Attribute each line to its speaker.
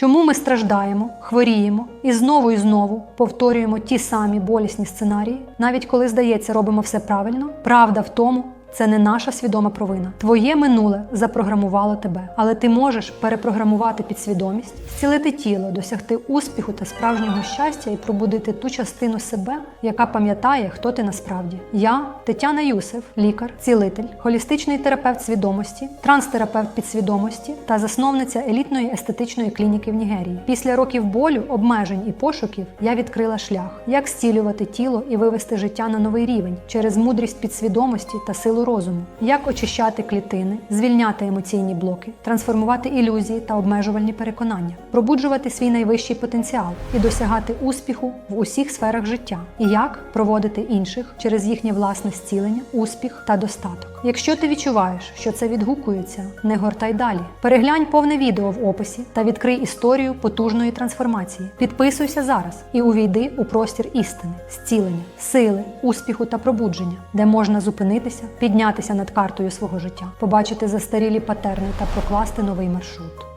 Speaker 1: Чому ми страждаємо, хворіємо і знову і знову повторюємо ті самі болісні сценарії, навіть коли здається, робимо все правильно? Правда в тому. Це не наша свідома провина. Твоє минуле запрограмувало тебе, але ти можеш перепрограмувати підсвідомість, зцілити тіло, досягти успіху та справжнього щастя і пробудити ту частину себе, яка пам'ятає, хто ти насправді. Я Тетяна Юсеф, лікар, цілитель, холістичний терапевт свідомості, транстерапевт підсвідомості та засновниця елітної естетичної клініки в Нігерії. Після років болю, обмежень і пошуків я відкрила шлях, як зцілювати тіло і вивести життя на новий рівень через мудрість підсвідомості та силу розуму, як очищати клітини, звільняти емоційні блоки, трансформувати ілюзії та обмежувальні переконання, пробуджувати свій найвищий потенціал і досягати успіху в усіх сферах життя, і як проводити інших через їхнє власне зцілення, успіх та достаток. Якщо ти відчуваєш, що це відгукується, не гортай далі. Переглянь повне відео в описі та відкрий історію потужної трансформації. Підписуйся зараз і увійди у простір істини, зцілення, сили, успіху та пробудження, де можна зупинитися, піднятися над картою свого життя, побачити застарілі патерни та прокласти новий маршрут.